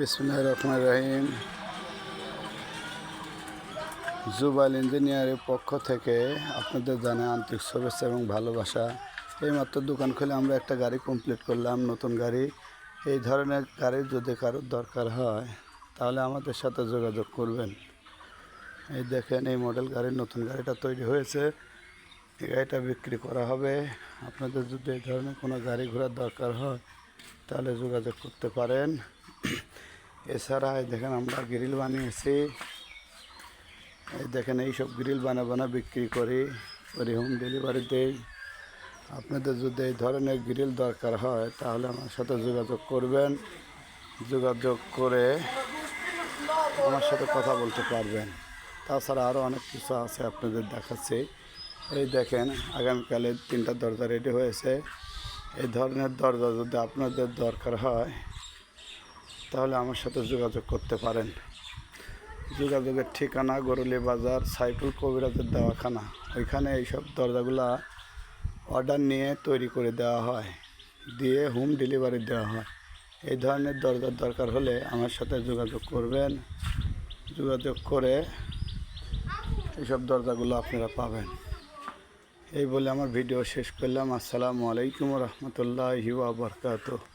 বিসমুল্লাহ রহমান রহিম। জুবাইল ইঞ্জিনিয়ারের পক্ষ থেকে আপনাদের জানাই আন্তরিক শুভেচ্ছা এবং ভালোবাসা। এইমাত্র দোকান খুলে আমরা একটা গাড়ি কমপ্লিট করলাম, নতুন গাড়ি। এই ধরনের গাড়ির যদি কারোর দরকার হয়, তাহলে আমাদের সাথে যোগাযোগ করবেন। এই দেখেন, এই মডেল গাড়ির নতুন গাড়িটা তৈরি হয়েছে। এই গাড়িটা বিক্রি করা হবে। আপনাদের যদি এই ধরনের কোনো গাড়ি ঘোড়ার দরকার হয়, তাহলে যোগাযোগ করতে পারেন। এছাড়া দেখেন আমরা গ্রিল বানিয়েছি। এই দেখেন এইসব গ্রিল বানা বানা বিক্রি করি করি হোম ডেলিভারি দেই। আপনাদের যদি এই ধরনের গ্রিল দরকার হয়, তাহলে আমার সাথে যোগাযোগ করবেন। যোগাযোগ করে আমার সাথে কথা বলতে পারবেন। তাছাড়া আরও অনেক কিছু আছে আপনাদের দেখাচ্ছি। এই দেখেন, আগামীকালে তিনটা দরজা রেডি হয়েছে। এই ধরনের দরজা যদি আপনাদের দরকার হয় তাহলে আমার সাথে যোগাযোগ করতে পারেন। যোগাযোগের ঠিকানা গরুলি বাজার, সাইফুল কবিরাজের দেওয়াখানা। ওইখানে এইসব দরজাগুলা অর্ডার নিয়ে তৈরি করে দেওয়া হয়, দিয়ে হোম ডেলিভারি দেওয়া হয়। এই ধরনের দরজার দরকার হলে আমার সাথে যোগাযোগ করবেন। যোগাযোগ করে এইসব দরজাগুলো আপনারা পাবেন। এই বলে আমার ভিডিও শেষ করলাম। আসসালামু আলাইকুম রহমতুল্লাহ ওয়া বারকাতুহু।